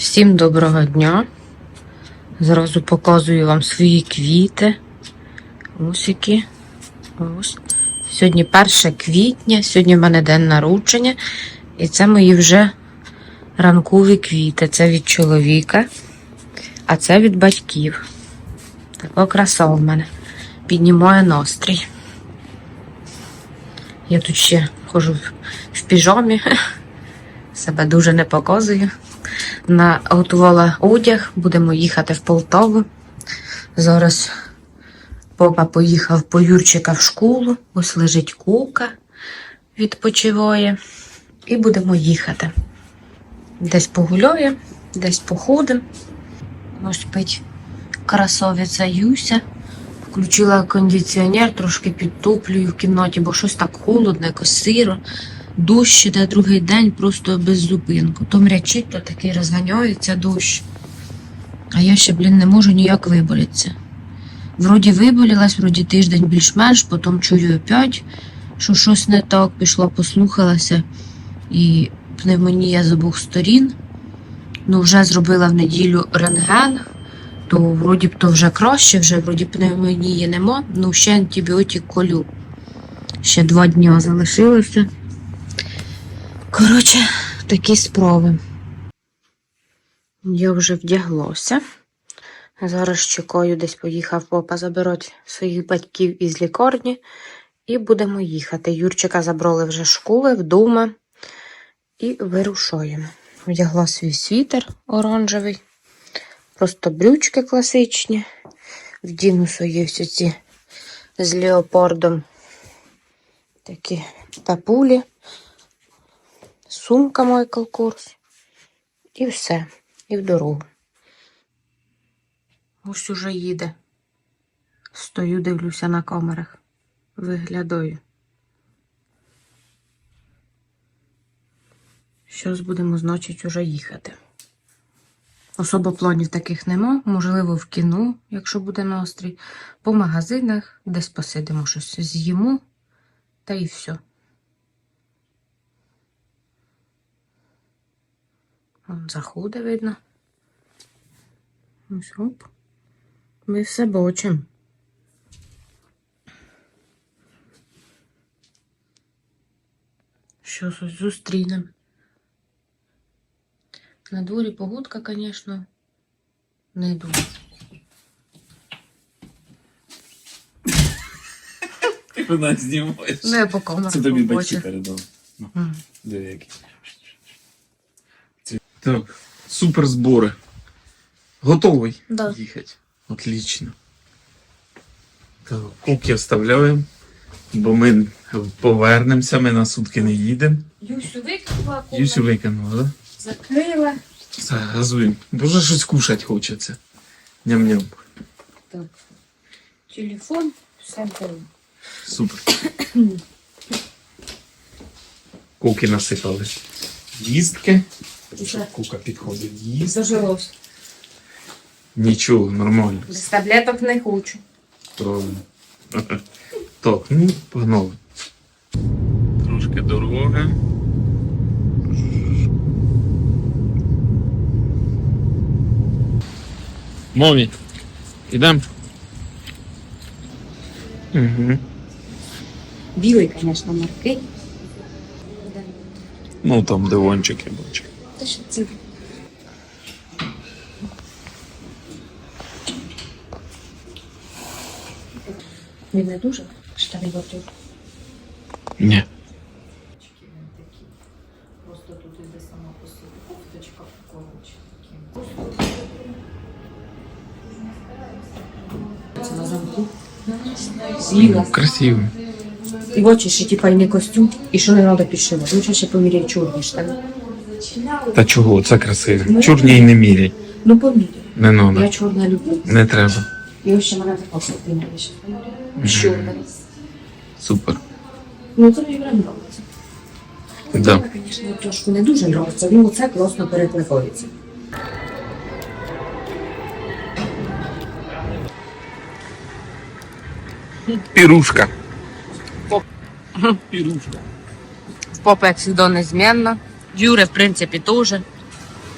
Всім доброго дня. Зразу показую вам свої квіти. Ось які. Ось. Сьогодні 1 квітня, сьогодні в мене день народження. І це мої вже ранкові квіти. Це від чоловіка, а це від батьків. Така краса в мене. Піднімає настрій. Я тут ще ходжу в- в піжамі. Себе дуже не показую. Наготувала одяг, будемо їхати в Полтаву. Зараз папа поїхав по Юрчика в школу, ось лежить кука, відпочиває. І будемо їхати. Десь погуляємо, десь походимо. Ось спить красовиця Юся. Включила кондиціонер, трошки підтоплюю в кімнаті, бо щось так холодно, якось сиро. Дощ іде другий день просто без зупинку. То мрячить, то такий розганяється дощ. А я ще, блін, не можу ніяк виболітися. Вроді виболілась, вроді тиждень більш-менш, потім чую опять, що щось не так, пішла, послухалася. І пневмонія з обох сторін. Ну, вже зробила в неділю рентген, то вроді б то вже краще, вже вроді пневмонії нема, ну ще антибіотик колю. Ще два дні залишилося. Коротше, такі справи. Я вже вдяглася. Зараз чекаю, десь поїхав папа забирати своїх батьків із лікарні. І будемо їхати. Юрчика забрали вже школи вдома. І вирушаємо. Вдягла свій світер оранжевий. Просто брючки класичні. Вдіну свої всі ці з леопардом. Такі папулі сумка Майкл Корс. І все. І в дорогу. Ось уже їде. Стою, дивлюся на камерах. Виглядаю. Щось будемо, значить, уже їхати. Особо планів таких нема. Можливо, в кіно, якщо буде настрій. По магазинах, десь посидимо щось з'їмо. Та і все. Вон заходи видно. Ось оп. Ми все бачимо. Щось ось зустрінемо. На дворі погодка, звісно, не дуже. Вона знімаєш. Не по камерах Це тобі батьки побачив. передали. Ну, Мгм. диви які. Це- Так, супер збори. Готовий Да. їхати. Отлично. Так, куки вставляємо, бо ми повернемося, ми на сутки не їдемо. Юсю викинула, Юсю викинула, так? закрила. Все, газуємо. Бо вже щось кушати хочеться. Ням-ням. Так. Телефон, все було. Супер. Куки насипали. Їстки. Вже. Кука підходить їсти. Зажилось. Нічого, нормально. Без таблеток не хочу. Правильно. Так, ну, погнали. Трошки дороги. Мові. Ідемо. Угу. Білий, звісно, маркий. Ну там дивончики бачу. Що це? Він не дуже штани готові. Ні. Просто тут іде сама по собі кофточка коротше. Це на замку. Зліва. Красиво. І очі ще типа і не костюм, і що не треба підшивати. Лучше ще поміряй чорні штани. Та чого, це красиво. Чорні й не міряй. Ну поміряй. Не Я надо. чорне люблю. Не треба. І ось ще мене є ще поміряй. Чорне. Супер. Ну це мені прям подобається. Да. Це, звісно, трошки не дуже подобається, ну це класно перекликається. Пірушка. Пірушка. Попа, як завжди, незмінна. Юре, в принципі, теж.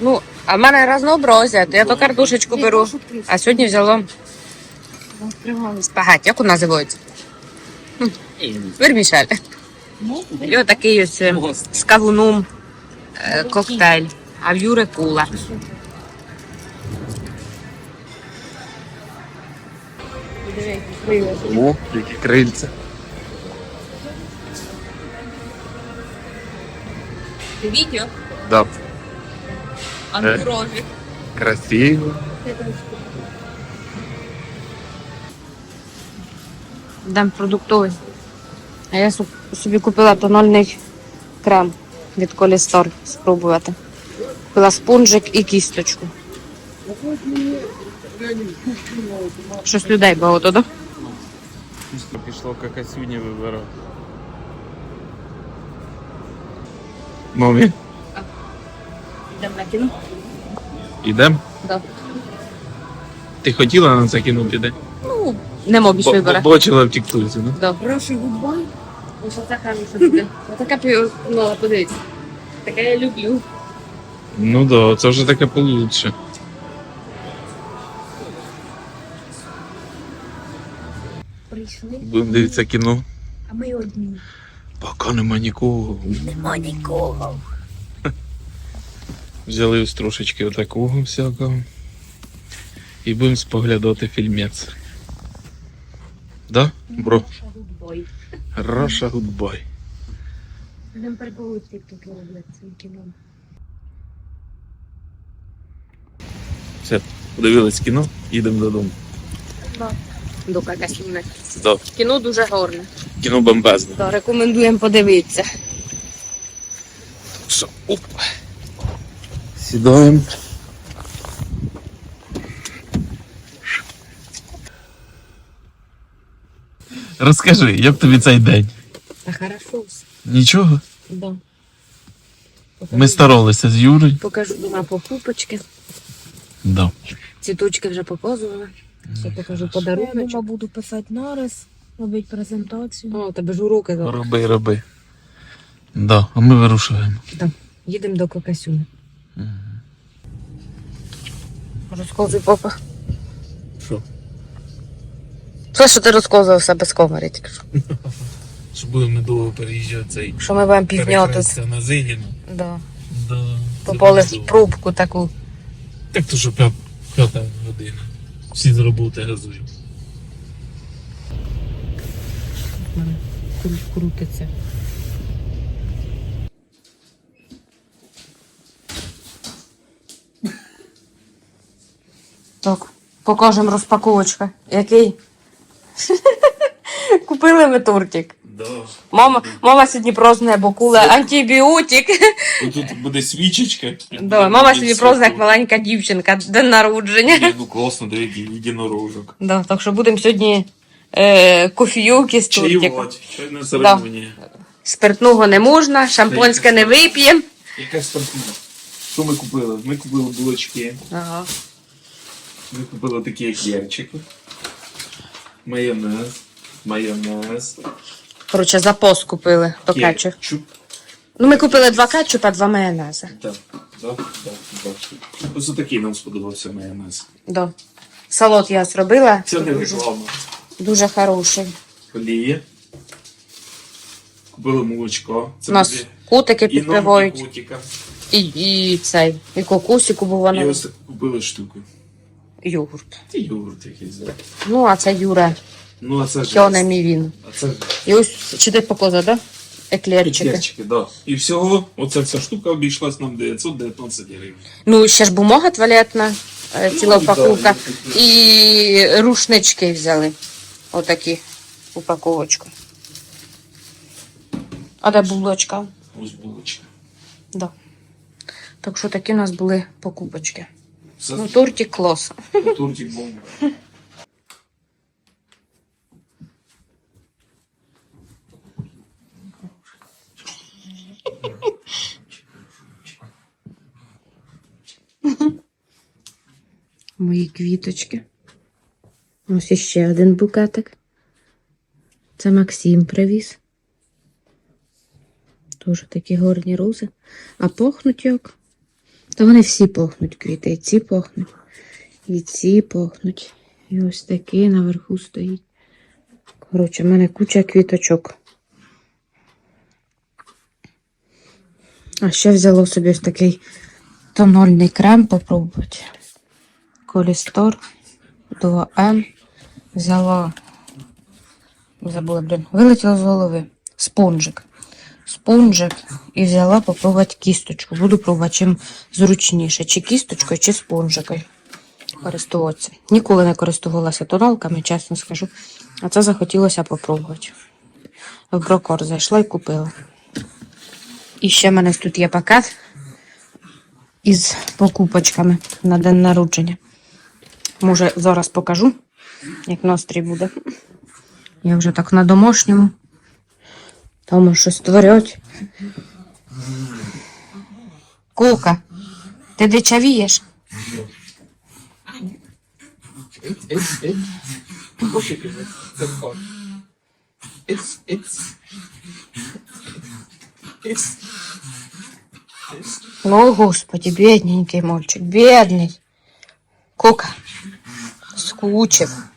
Ну, А в мене разнообразя. Я то картошечку беру, а сьогодні взяло спагетті. Як вона називається? Вермішель. І отакий ось е, з кавуном е, коктейль, а в Юри кула. О, які крильця. Відео, Да. антурожик. Красиво. Дам продуктовий. А я собі купила тональний крем від Колістор спробувати. Купила спонжик і кісточку. Щось людей багато, так? Пішло какасюні вибирати. Мамі, Йдемо на кіно. ідем? Да. Ти хотіла на це кіно піде? Ну, не мобіш Бо- вибора. бо- Бачила в тіктоці, ну? Да. Хороший гудбай. Ось оце хороше буде. Отака пі- ну, подивіться. Таке я люблю. Ну да, це вже таке получше. Прийшли, Будемо дивитися кіно. а ми одні. Поки нема нікого. Нема нікого. Взяли ось трошечки отакого всякого. І будемо споглядати фільмець. Да, бро? Гудбой. Раша гудбай. Нам перебувати тут роблять цим кіном. Все, подивились кіно, їдемо додому. До какасюни. Да. Кіно дуже гарне. Кіно бомбезне. То рекомендуємо подивитися. Що, оп. Сідаємо. Розкажи, як тобі цей день? Та хорошо все. Нічого? Да. Ми старалися з Юрою. Покажу дома покупочки. Да. Цвіточки вже показувала. Все покажу Я подарунок. дома буду писати нарис, робити презентацію. О, тебе ж уроки зараз. Роби, роби. Да, а ми вирушуємо. Їдемо до Кокасюни. Розказуй, папа. Що? Все, що ти розказував себе з комери, тільки що. Що будемо довго переїжджати цей Що ми будемо півдня тут. на Зигіну. Да. Да. Попали в пробку таку. Так то що п'ят- п'ята година. Всі з роботи газують. Кру- Крутиться. Так, покажемо розпаковочка. Який? Купили ми тортик. Да. Мама, мама сьогодні празднує, бо кула антибіотик. Тут буде свічечка. Да, мама сьогодні празднує, як маленька дівчинка, день народження. Ні, ну класно, диви, єдинорожок. Да, так що будемо сьогодні е, кофійовки з тортиком. Чаювати, чайна церемонія. Спиртного не можна, шампанське не вип'ємо. Яка спортивна. Що ми купили? Ми купили булочки, Ага. ми купили такі еклерчики, майонез, майонез, Коротше, запас купили до кетчуп. кетчуп. Ну, ми купили два кетчупа, два майонези. Так, так, так, так. Ось такий нам сподобався майонез. Да. Салат я зробила. Це не дуже, реклама. дуже хороший. Олія. Купили молочко. Це У нас буде кутики і ноги підпливають, котика. і, і цей, і кокосику був І воно. ось таку купили штуку. Йогурт. Це йогурт якийсь. да. Ну, а це Юра, Ну, а це ж. Хьоне мій він. А це ж. І ось чи ти показав, да? Еклерчики. Еклерчики, да. І всього, оця вся штука обійшлась нам 919 гривень. Ну, ще ж бумага туалетна, е, ціла Ну, упаковка. да, І рушнички взяли. Отакі упаковочку. А де булочка? Ось булочка. Да. Так що такі у нас були покупочки. Все Ну, тортик клас. тортик бомба. Мої квіточки. Ось іще один букетик. Це Максим привіз. Дуже такі гарні рози. А пахнуть як. Та вони всі пахнуть квіти. І ці пахнуть, і ці пахнуть. І ось такий наверху стоїть. Коротше, в мене куча квіточок. А ще взяло собі ось такий тонольний крем попробувати. Колістор 2М. Взяла. Забула, блін. Вилетіло з голови. Спонжик. Спонжик. І взяла попробувати кісточку. Буду пробувати чим зручніше. Чи кісточкою, чи спонжикою користуватися. Ніколи не користувалася тоналками, чесно скажу. А це захотілося попробувати. В брокор зайшла і купила. І ще в мене тут є пакет із покупочками на день народження. Може, зараз покажу, як настрій буде. Я вже так на домашньому. Там щось творять. Кука, ти дичавієш? О, господи, бедненький мальчик, бедный. Кука, скучив.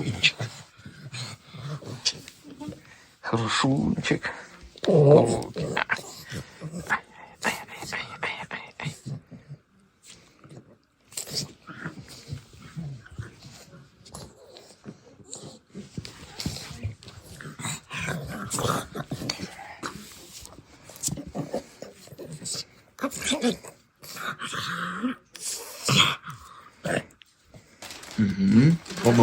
Хорошунчик, хорошунчик. О, Мгм.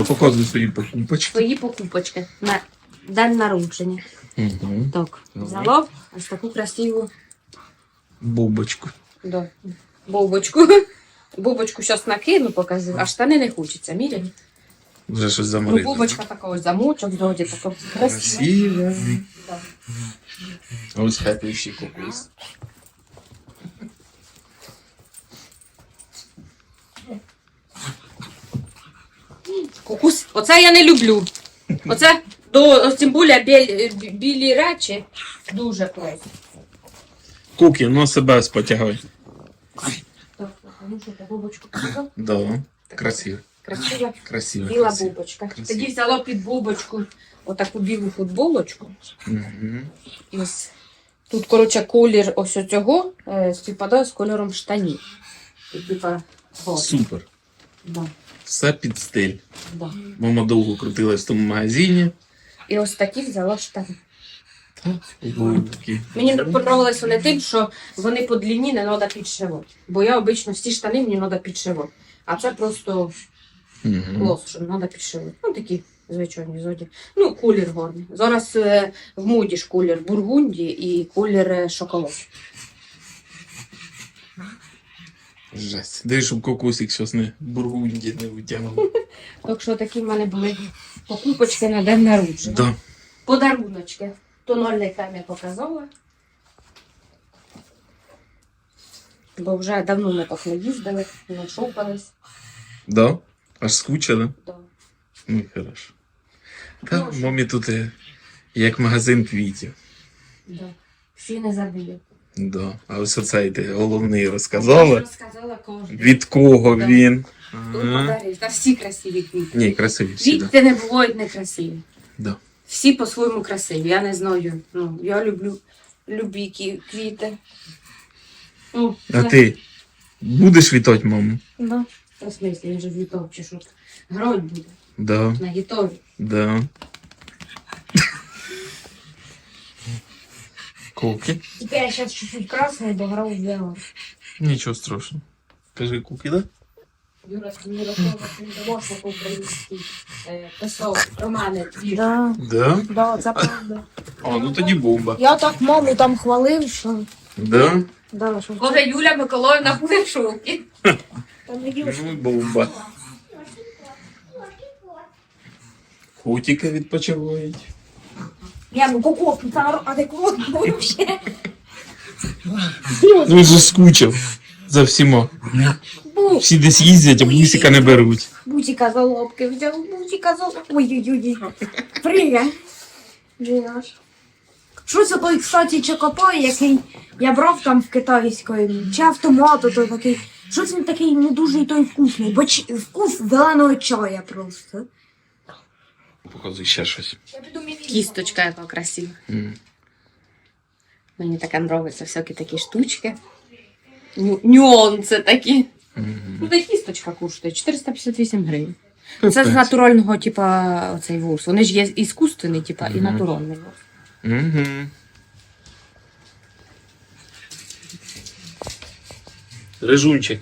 Мама, показуй свої покупочки. Твої покупочки на день народження. Угу. Так, взяла ось таку красиву Бубочку. да, бобочку. Бобочку зараз накину, показую, а штани не хочеться, міряй. Вже щось Ну, бобочка така ось замочок, згоді така красива. Красиво. Да. Ось хапіші кукус. Кукус, оце я не люблю. Оце до тим більше біль, білі речі дуже просто. Куки, ну себе спотягай. Так, ну що, ти бубочку показав? Да. Красиво. Красива Красиво. біла красиво. бубочка. Красиво. Тоді взяла під бубочку отаку білу футболочку. Угу. І ось тут, коротше, колір ось цього е, співпадає з кольором штанів. І, Типа, Супер. да, Все під стиль. да. Мама довго крутилась в тому магазині. І ось такі взяла штани. Губки. Мені подобалось вони тим, що вони по длині не треба підшивати. Бо я обично всі штани мені треба підшивати. А це просто Угу. клас, що не треба підшивати. Ну такі звичайні зоді. Ну, колір гарний. Зараз е, в моді ж колір бургунді і колір е, шоколад. Жесть. Дай, щоб кокосик щось не бургунді не витягнув. Так що такі в мене були покупочки на день народження. Да. Подаруночки. Тонольний я показала. Бо вже давно ми так не їздили, не шопались. Да? Аж скучили? Да. Ну, хорошо. Та Ну, мамі тут е, як магазин квітів. Да. Всі не забили. Да. А ось оцей ти головний розказала. розказала кожен. Від кого Да. він? Хто Ага. подарив. Та всі красиві квіти. Ні, красиві всі, да. Квіти не бувають некрасиві. Да. Всі по-своєму красиві. Я не знаю. Ну, я люблю любі квіти. Ну, А це- ти будеш вітати маму? Да. В смислі, він же в чи що. Грать буде Да, на гітарі. да. Куки? Тепер я зараз чуть-чуть красний, бо грав в біло. Нічого страшного. Кажи куки, да? Юра Смірокова, домашник український, е, писав романи твір. Да, Да? да, це правда. А, ну тоді бомба. Я так маму там хвалив, що. Да? Да, що Каже Юля Миколаївна буде в шокі. там не. Ну бомба. Котики відпочивають. Я ну кокос, адекватно вообще. Ну, вже скучив за всіма. Бу, Всі десь їздять, а бусика не беруть. бусика за лобки взяв, бусика за лобки. Ой-ой-ой. Привіт. Джинаш. Що це той, кстати, чокопай, який я брав там в китайської, чи автомат, то такий. Що це він такий не дуже і той вкусний, бо ч- вкус зеленого чая просто. Показуй ще щось. Кісточка яка красива. М. Мені таке подобається, всякі такі штучки. Ню- Нюанси такі. Ну, та й кісточка коштує 458 гривень. Це з натурального, типа, оцей вурс. Вони ж є іскусственний, типа, і Мгм. натуральний вурс. Угу. Рижунчик.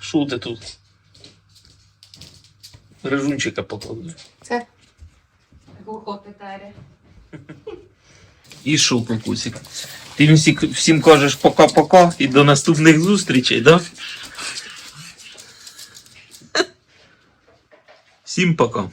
Що ти тут? Рижунчика покладу. Це тарі. І що, кусик. Ти всі, всім кажеш пока-пока і до наступних зустрічей, да? Всім пока.